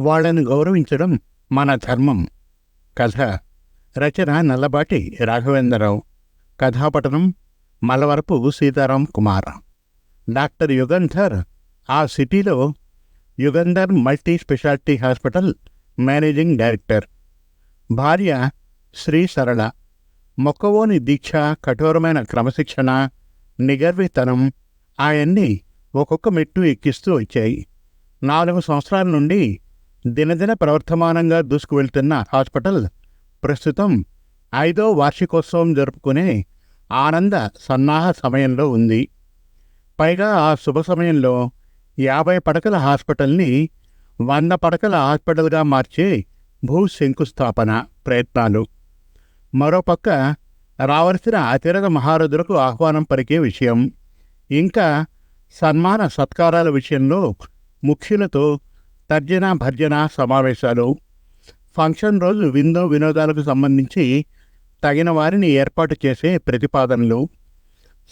వాళ్ళని గౌరవించడం మన ధర్మం. కథ రచన నల్లబాటి రాఘవేంద్రరావు. కథాపటనం మలవరపు సీతారాం కుమార్. డాక్టర్ యుగంధర్ ఆ సిటీలో Yugandhar multi speciality hospital managing director. భార్య శ్రీ సరళ. మొక్కవోని దీక్ష కఠోరమైన క్రమశిక్షణ నిగర్వితనం ఆయన్ని ఒక్కొక్క మెట్టు ఎక్కిస్తూ వచ్చాయి. నాలుగు సంవత్సరాల నుండి దినదిన ప్రవర్తమానంగా దూసుకువెళ్తున్న హాస్పిటల్ ప్రస్తుతం ఐదో వార్షికోత్సవం జరుపుకునే ఆనంద సన్నాహ సమయంలో ఉంది. పైగా ఆ శుభ సమయంలో యాభై పడకల హాస్పిటల్ని వంద పడకల హాస్పిటల్గా మార్చే భూ శంకుస్థాపన ప్రయత్నాలు. మరోపక్క రావలసిన అతిరగ మహారథులకు ఆహ్వానం పలికే విషయం ఇంకా సన్మాన సత్కారాల విషయంలో ముఖ్యులతో తర్జన భర్జన సమావేశాలు. ఫంక్షన్ రోజు విందో వినోదాలకు సంబంధించి తగిన వారిని ఏర్పాటు చేసే ప్రతిపాదనలు.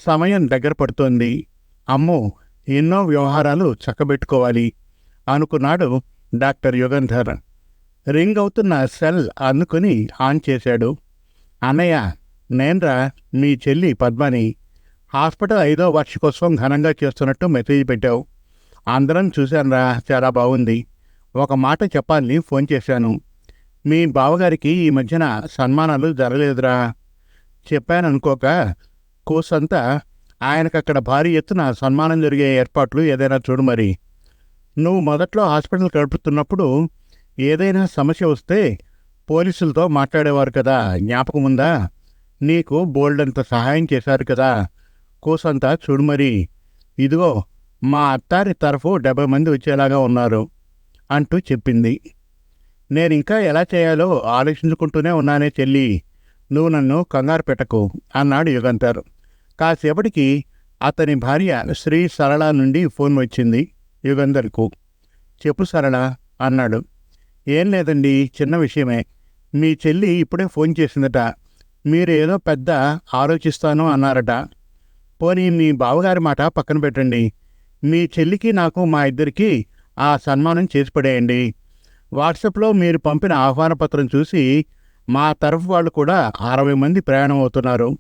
సమయం దగ్గర పడుతోంది. అమ్మో ఎన్నో వ్యవహారాలు చక్కబెట్టుకోవాలి అనుకున్నాడు డాక్టర్ యుగంధర్. రింగ్ అవుతున్న సెల్ అందుకుని ఆన్ చేశాడు. అన్నయ్య నేన్రా మీ చెల్లి పద్మని. హాస్పిటల్ ఐదో వార్షికోత్సవం ఘనంగా చేస్తున్నట్టు మెసేజ్ పెట్టావు. అందరం చూశానురా చాలా బాగుంది. ఒక మాట చెప్పాలని ఫోన్ చేశాను. మీ బావగారికి ఈ మధ్యన సన్మానాలు జరగలేదురా. చెప్పాననుకోక కోసంతా ఆయనకక్కడ భారీ ఎత్తున సన్మానం జరిగే ఏర్పాట్లు ఏదైనా చూడు మరి. నువ్వు మొదట్లో హాస్పిటల్ గడుపుతున్నప్పుడు ఏదైనా సమస్య వస్తే పోలీసులతో మాట్లాడేవారు కదా జ్ఞాపకం ఉందా? నీకు బోల్డంత సహాయం చేశారు కదా కోసంతా చూడు మరి. ఇదిగో మా అత్తారి తరఫు డెబ్బై మంది వచ్చేలాగా ఉన్నారు అంటూ చెప్పింది. నేను ఇంకా ఎలా చేయాలో ఆలోచించుకుంటూనే ఉన్నానే చెల్లి. నువ్వు నన్ను కంగారు పెట్టకు అన్నాడు యుగంతర్ కాసేపటికి అతని భార్య శ్రీ సరళ నుండి ఫోన్ వచ్చింది యుగంధర్కు. చెప్పు సరళ అన్నాడు. ఏం లేదండి చిన్న విషయమే. మీ చెల్లి ఇప్పుడే ఫోన్ చేసిందట. మీరేదో పెద్ద ఆలోచిస్తాను అన్నారట. పోనీ మీ బావగారి మాట పక్కన పెట్టండి. మీ చెల్లికి నాకు మా ఇద్దరికి ఆ సన్మానం చేసి పడేయండి. వాట్సాప్లో మీరు పంపిన ఆహ్వాన పత్రం చూసి మా తరఫు వాళ్ళు కూడా అరవై మంది ప్రయాణం అవుతున్నారు.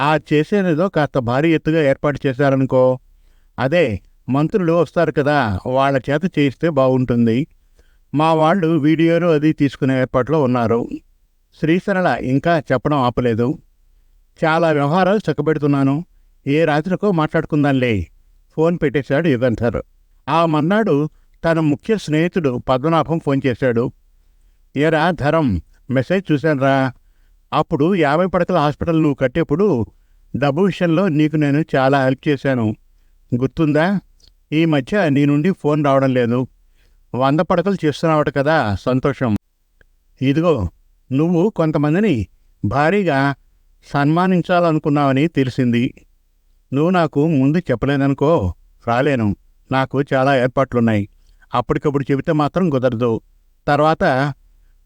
ఆ చేసేదేదో కాస్త భారీ ఎత్తుగా ఏర్పాటు చేశారనుకో. అదే మంత్రులు వస్తారు కదా వాళ్ళ చేత చేయిస్తే బాగుంటుంది. మా వాళ్ళు వీడియోలు అది తీసుకునే ఏర్పాట్లో ఉన్నారు. శ్రీసరళ ఇంకా చెప్పడం ఆపలేదు. చాలా వ్యవహారాలు చక్కబెడుతున్నాను. ఏ రాత్రికో మాట్లాడుకుందాంలే. ఫోన్ పెట్టేశాడు ఇదంటారు. ఆ మర్నాడు తన ముఖ్య స్నేహితుడు పద్మనాభం ఫోన్ చేశాడు. ఏరా ధరం మెసేజ్ చూశానురా. అప్పుడు యాభై పడకల హాస్పిటల్ నువ్వు కట్టేప్పుడు డబ్బు విషయంలో నీకు నేను చాలా హెల్ప్ చేశాను. గుర్తుందా? ఈ మధ్య నీ నుండి ఫోన్ రావడం లేదు. వంద పడకలు చేస్తున్నావట కదా సంతోషం. ఇదిగో నువ్వు కొంతమందిని భారీగా సన్మానించాలనుకున్నావని తెలిసింది. నువ్వు నాకు ముందు చెప్పలేదనుకో రాలేను. నాకు చాలా ఏర్పాట్లున్నాయి. అప్పటికప్పుడు చెబితే మాత్రం కుదరదు. తర్వాత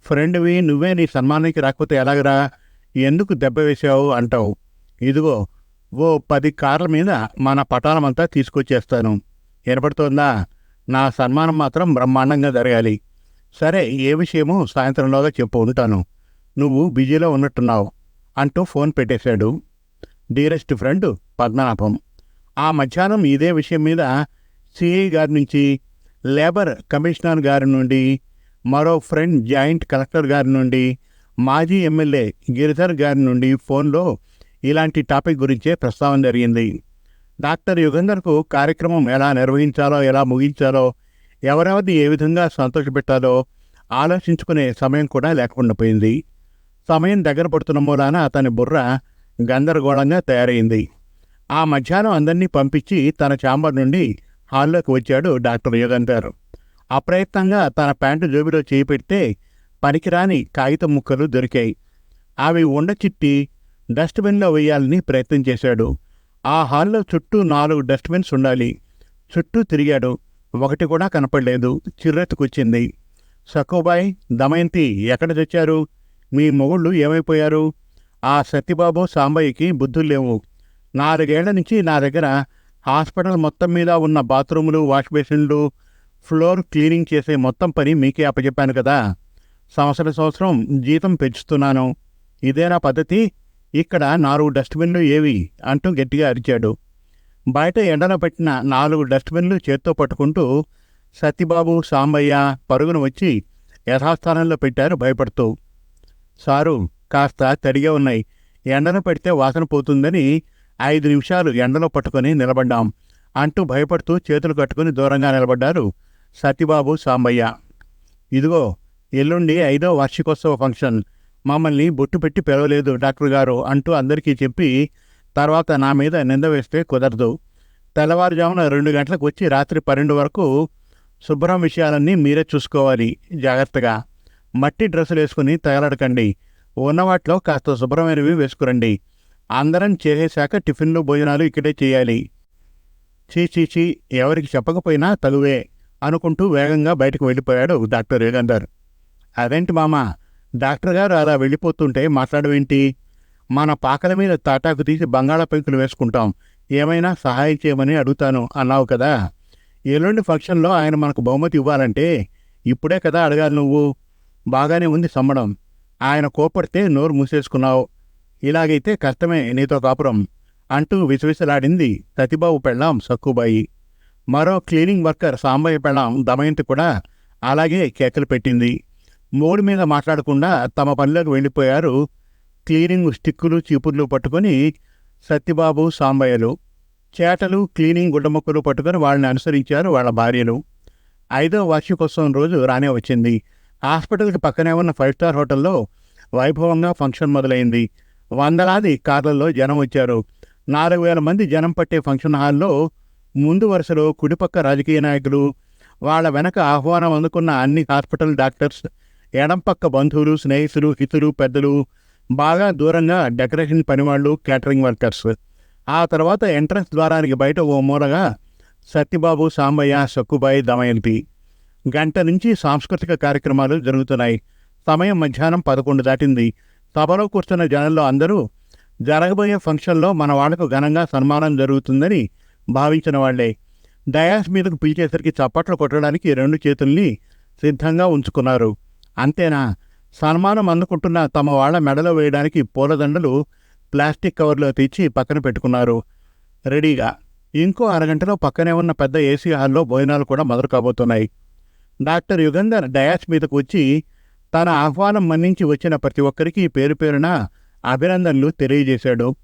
ఫ్రెండ్వి నువ్వే నీ సన్మానానికి రాకపోతే ఎలాగరా? ఎందుకు దెబ్బ వేసావు అంటావు. ఇదిగో ఓ పది కార్ల మీద మన పటాలమంతా తీసుకొచ్చేస్తాను. ఏర్పడుతోందా నా సన్మానం మాత్రం బ్రహ్మాండంగా జరగాలి. సరే ఏ విషయమో సాయంత్రంలోగా చెప్పు ఉంటాను. నువ్వు బిజీలో ఉన్నట్టున్నావు. అంటూ ఫోన్ పెట్టేశాడు. Dearest friend Padmanabham. ఆ మధ్యాహ్నం ఇదే విషయం మీద సిఐ గారి నుంచి లేబర్ కమిషనర్ గారి నుండి మరో ఫ్రెండ్ జాయింట్ కలెక్టర్ గారి నుండి మాజీ ఎమ్మెల్యే గిరిధర్ గారి నుండి ఫోన్లో ఇలాంటి టాపిక్ గురించే ప్రస్తావన జరిగింది. డాక్టర్ యుగంధర్కు కార్యక్రమం ఎలా నిర్వహించాలో ఎలా ముగించాలో ఎవరెవరిని ఏ విధంగా సంతోషపెట్టాలో ఆలోచించుకునే సమయం కూడా లేకుండా పోయింది. సమయం దగ్గర పడుతున్న మూలాన అతని బుర్ర గందరగోళంగా తయారైంది. ఆ మధ్యాహ్నం అందరినీ పంపించి తన ఛాంబర్ నుండి హాల్లోకి వచ్చాడు డాక్టర్ యుగంధర్. అప్రయత్నంగా తన ప్యాంటు జోబిలో చేయి పెడితే పనికిరాని కాగితం ముక్కలు దొరికాయి. అవి ఉండచిట్టి డస్ట్బిన్లో వేయాలని ప్రయత్నం చేశాడు. ఆ హాల్లో చుట్టూ నాలుగు డస్ట్బిన్స్ ఉండాలి. చుట్టూ తిరిగాడు. ఒకటి కూడా కనపడలేదు. చిర్రెత్తుకొచ్చింది. సకోబాయ్ దమయంతి ఎక్కడ తెచ్చారు? మీ మొగుళ్ళు ఏమైపోయారు? ఆ సత్యబాబు సాంబయ్యకి బుద్ధులు లేవు. నాలుగేళ్ళ నుంచి నా దగ్గర హాస్పిటల్ మొత్తం మీద ఉన్న బాత్రూములు వాష్ బేసిన్లు ఫ్లోర్ క్లీనింగ్ చేసే మొత్తం పని మీకే అప్పచెప్పాను కదా. సంవత్సర సంవత్సరం జీతం పెంచుతున్నాను. ఇదేనా పద్ధతి. ఇక్కడ నాలుగు డస్ట్బిన్లు ఏవి అంటూ గట్టిగా అరిచాడు. బయట ఎండలో పెట్టిన నాలుగు డస్ట్బిన్లు చేత్తో పట్టుకుంటూ సత్యబాబు సాంబయ్య పరుగున వచ్చి యథాస్థానంలో పెట్టారు భయపడుతూ. సారు కాస్త తడిగా ఉన్నాయి. ఎండను పెడితే వాసన పోతుందని ఐదు నిమిషాలు ఎండలో పట్టుకొని నిలబడ్డాం. అంటూ భయపడుతూ చేతులు కట్టుకుని దూరంగా నిలబడ్డారు సత్యబాబు సాంబయ్య. ఇదిగో ఎల్లుండి ఐదో వార్షికోత్సవ ఫంక్షన్. మమ్మల్ని బొట్టు పెట్టి పిలవలేదు డాక్టర్ గారు అంటూ అందరికీ చెప్పి తర్వాత నా మీద నింద వేస్తే కుదరదు. తెల్లవారుజామున రెండు గంటలకు వచ్చి రాత్రి పన్నెండు వరకు శుభ్రం విషయాలన్నీ మీరే చూసుకోవాలి. జాగ్రత్తగా. మట్టి డ్రెస్సులు వేసుకుని తగలడకండి. ఉన్న వాటిలో కాస్త శుభ్రమైనవి వేసుకురండి. అందరం చేసేశాక టిఫిన్లు భోజనాలు ఇక్కడే చేయాలి. చీచీచి ఎవరికి చెప్పకపోయినా తగువే అనుకుంటూ వేగంగా బయటకు వెళ్ళిపోయాడు డాక్టర్ యుగంధర్ అదేంటి మామ? డాక్టర్ గారు అలా వెళ్ళిపోతుంటే మాట్లాడవేంటి? మన పాకల మీద తాటాకు తీసి బంగాళ పెంకులు వేసుకుంటాం. ఏమైనా సహాయం చేయమని అడుగుతాను అన్నావు కదా. ఎల్లుండి ఫంక్షన్లో ఆయన మనకు బహుమతి ఇవ్వాలంటే ఇప్పుడే కదా అడగాలి నువ్వు. బాగానే ఉంది సమ్మడం. ఆయన కోపడితే నోరు మూసేసుకున్నావు. ఇలాగైతే కష్టమే నీతో కాపురం అంటూ విసవిసలాడింది సతిబాబు పెళ్ళాం సక్కుబాయి. మరో క్లీనింగ్ వర్కర్ సాంబయ్య పెళ్ళాం దమయంతి కూడా అలాగే కేకలు పెట్టింది. మోడి మీద మాట్లాడకుండా తమ పనిలోకి వెళ్ళిపోయారు. క్లీనింగ్ స్టిక్కులు చీపుర్లు పట్టుకొని సత్యబాబు సాంబయ్యలు. చేటలు క్లీనింగ్ గుడ్డముక్కలు పట్టుకొని వాళ్ళని అనుసరించారు వాళ్ళ భార్యలు. ఐదో వార్షికోత్సవం రోజు రానే వచ్చింది. హాస్పిటల్కి పక్కనే ఉన్న ఫైవ్ స్టార్ హోటల్లో వైభవంగా ఫంక్షన్ మొదలైంది. వందలాది కార్లలో జనం వచ్చారు. నాలుగు వేల మంది జనం పట్టే ఫంక్షన్ హాల్లో ముందు వరుసలో కుడిపక్క రాజకీయ నాయకులు వాళ్ళ వెనక ఆహ్వానం అందుకున్న అన్ని హాస్పిటల్ డాక్టర్స్ ఎడంపక్క బంధువులు స్నేహితులు హితులు పెద్దలు బాగా దూరంగా డెకరేషన్ పనివాళ్ళు క్యాటరింగ్ వర్కర్స్. ఆ తర్వాత ఎంట్రన్స్ ద్వారానికి బయట ఓ మూలగా సత్యబాబు సాంబయ్య సక్కుబాయి దమయంతి. గంట నుంచి సాంస్కృతిక కార్యక్రమాలు జరుగుతున్నాయి. సమయం మధ్యాహ్నం పదకొండు దాటింది. సభలో కూర్చున్న జనంలో అందరూ జరగబోయే ఫంక్షన్లో మన వాళ్ళకు ఘనంగా సన్మానం జరుగుతుందని భావించిన వాళ్ళే. డయాస్ మీదకు పిలిచేసరికి చప్పట్లు కొట్టడానికి రెండు చేతుల్ని సిద్ధంగా ఉంచుకున్నారు. అంతేనా? సన్మానం అందుకుంటున్న తమ వాళ్ళ మెడలో వేయడానికి పూలదండలు ప్లాస్టిక్ కవర్లో తెచ్చి పక్కన పెట్టుకున్నారు. రెడీగా. ఇంకో అరగంటలో పక్కనే ఉన్న పెద్ద ఏసీ హాల్లో భోజనాలు కూడా మొదలు కాబోతున్నాయి డాక్టర్ యుగంధర్ డయాస్ మీదకు వచ్చి తన ఆహ్వానం మన్నించి వచ్చిన ప్రతి ఒక్కరికి పేరు పేరున అభినందనలు తెలియజేశాడు.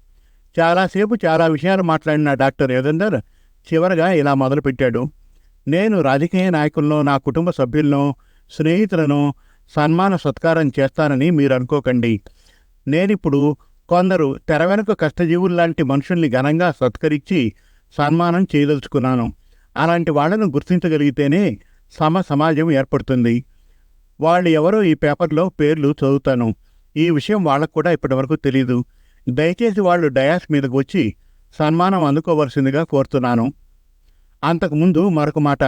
చాలాసేపు చాలా విషయాలు మాట్లాడిన డాక్టర్ యుగంధర్ చివరగా ఇలా మొదలుపెట్టాడు. నేను రాజకీయ నాయకులను నా కుటుంబ సభ్యులను స్నేహితులను సన్మాన సత్కారం చేస్తానని మీరు అనుకోకండి. నేనిప్పుడు కొందరు తెర వెనుక కష్టజీవుల్లాంటి మనుషుల్ని ఘనంగా సత్కరించి సన్మానం చేయదలుచుకున్నాను. అలాంటి వాళ్ళను గుర్తించగలిగితేనే సమ సమాజం ఏర్పడుతుంది. వాళ్ళు ఎవరో ఈ పేపర్లో పేర్లు చదువుతాను. ఈ విషయం వాళ్ళకు కూడా ఇప్పటివరకు తెలియదు దయచేసి వాళ్ళు డయాస్ మీదకు వచ్చి సన్మానం అందుకోవలసిందిగా కోరుతున్నాను. అంతకుముందు మరొక మాట.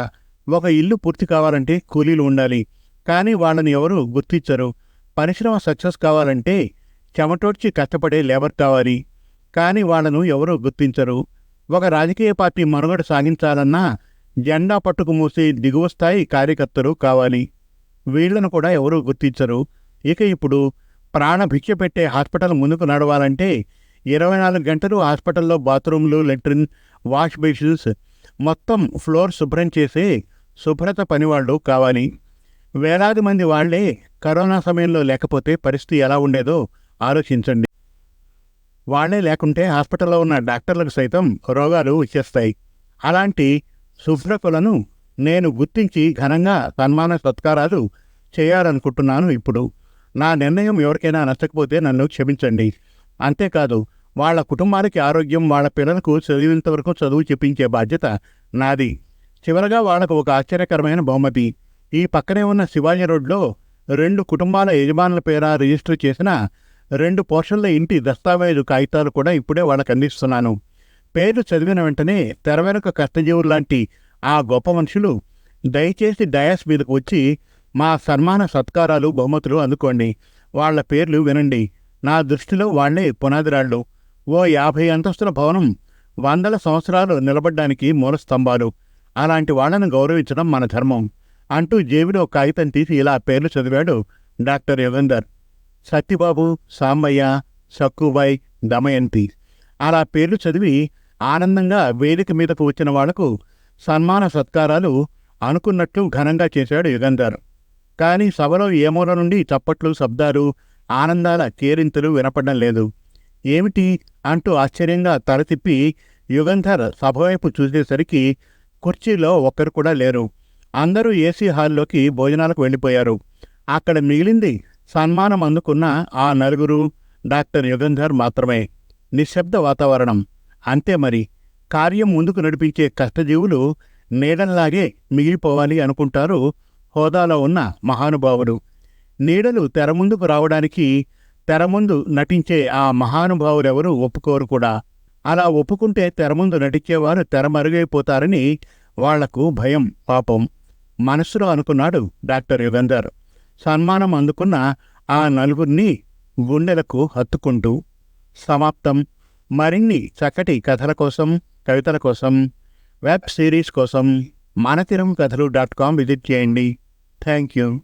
ఒక ఇల్లు పూర్తి కావాలంటే కూలీలు ఉండాలి. కానీ వాళ్ళని ఎవరు గుర్తించరు. పరిశ్రమ సక్సెస్ కావాలంటే చెమటోడ్చి కష్టపడే లేబర్ కావాలి. కానీ వాళ్ళను ఎవరూ గుర్తించరు. ఒక రాజకీయ పార్టీ మనుగడ సాగించాలన్నా జెండా పట్టుకు మూసే దిగువ స్థాయి కార్యకర్తలు కావాలి. వీళ్ళను కూడా ఎవరూ గుర్తించరు. ఇక ఇప్పుడు ప్రాణభిక్ష పెట్టే హాస్పిటల్ ముందుకు నడవాలంటే ఇరవై నాలుగు గంటలు హాస్పిటల్లో బాత్రూంలు లెట్రిన్ వాష్ బేషన్స్ మొత్తం ఫ్లోర్ శుభ్రం చేసే శుభ్రత పనివాళ్ళు కావాలి. వేలాది మంది వాళ్ళే కరోనా సమయంలో లేకపోతే పరిస్థితి ఎలా ఉండేదో ఆలోచించండి. వాళ్ళే లేకుంటే హాస్పిటల్లో ఉన్న డాక్టర్లకు సైతం రోగాలు వచ్చేస్తాయి. అలాంటి శుభ్రకులను నేను గుర్తించి ఘనంగా సన్మాన సత్కారాలు చేయాలనుకుంటున్నాను ఇప్పుడు. నా నిర్ణయం ఎవరికైనా నచ్చకపోతే నన్ను క్షమించండి. అంతేకాదు వాళ్ళ కుటుంబానికి ఆరోగ్యం వాళ్ళ పిల్లలకు చదివినంత వరకు చదువు చెప్పించే బాధ్యత నాది. చివరగా వాళ్ళకు ఒక ఆశ్చర్యకరమైన బహుమతి. ఈ పక్కనే ఉన్న శివాజీ రోడ్లో రెండు కుటుంబాల యజమానుల పేర రిజిస్టర్ చేసిన రెండు పోర్షన్ల ఇంటి దస్తావేజు కాగితాలు కూడా ఇప్పుడే వాళ్ళకి అందిస్తున్నాను. పేరు చదివిన వెంటనే తెర వెనుక కష్టజీవుల్లాంటి ఆ గొప్ప మనుషులు దయచేసి డయాస్ మీదకు వచ్చి మా సన్మాన సత్కారాలు బహుమతులు అందుకోండి. వాళ్ళ పేర్లు వినండి. నా దృష్టిలో వాళ్ళే పునాదిరాళ్ళు. ఓ యాభై అంతస్తుల భవనం వందల సంవత్సరాలు నిలబడ్డానికి మూల స్తంభాలు. అలాంటి వాళ్ళను గౌరవించడం మన ధర్మం. అంటూ జేబులో కాగితం తీసి ఇలా పేర్లు చదివాడు డాక్టర్ యుగంధర్. సత్యబాబు సాంబయ్య సక్కుబాయ్ దమయంతి. అలా పేర్లు చదివి ఆనందంగా వేదిక మీదకు వచ్చిన వాళ్ళకు సన్మాన సత్కారాలు అనుకున్నట్లు ఘనంగా చేశాడు యుగంధర్. కానీ సభలో ఏ మూల నుండి చప్పట్లు శబ్దాలు ఆనందాల కేరింతలు వినపడడం లేదు. ఏమిటి అంటూ ఆశ్చర్యంగా తల తిప్పి యుగంధర్ సభవైపు చూసేసరికి కుర్చీలో ఒక్కరు కూడా లేరు. అందరూ ఏసీ హాల్లోకి భోజనాలకు వెళ్ళిపోయారు. అక్కడ మిగిలింది సన్మానం అందుకున్న ఆ నలుగురు డాక్టర్ యుగంధర్ మాత్రమే. నిశ్శబ్ద వాతావరణం. అంతే మరి. కార్యం ముందుకు నడిపించే కష్టజీవులు నీడల్లాగే మిగిలిపోవాలి అనుకుంటారు హోదాలో ఉన్న మహానుభావుడు నీడలు తెర ముందుకు రావడానికి తెర ముందు నటించే ఆ మహానుభావులెవరూ ఒప్పుకోరు కూడా. అలా ఒప్పుకుంటే తెర ముందు నటించేవారు తెర మరుగైపోతారని వాళ్ళకు భయం పాపం. మనస్సులో అనుకున్నాడు డాక్టర్ యుగంధర్. సన్మానం అందుకున్న ఆ నలుగురిని గుండెలకు హత్తుకుంటూ సమాప్తం. మరిన్ని చక్కటి కథల కోసం కవితల కోసం వెబ్ సిరీస్ కోసం మనతిరం కథలు డాట్ కామ్ విజిట్ చేయండి. Thank you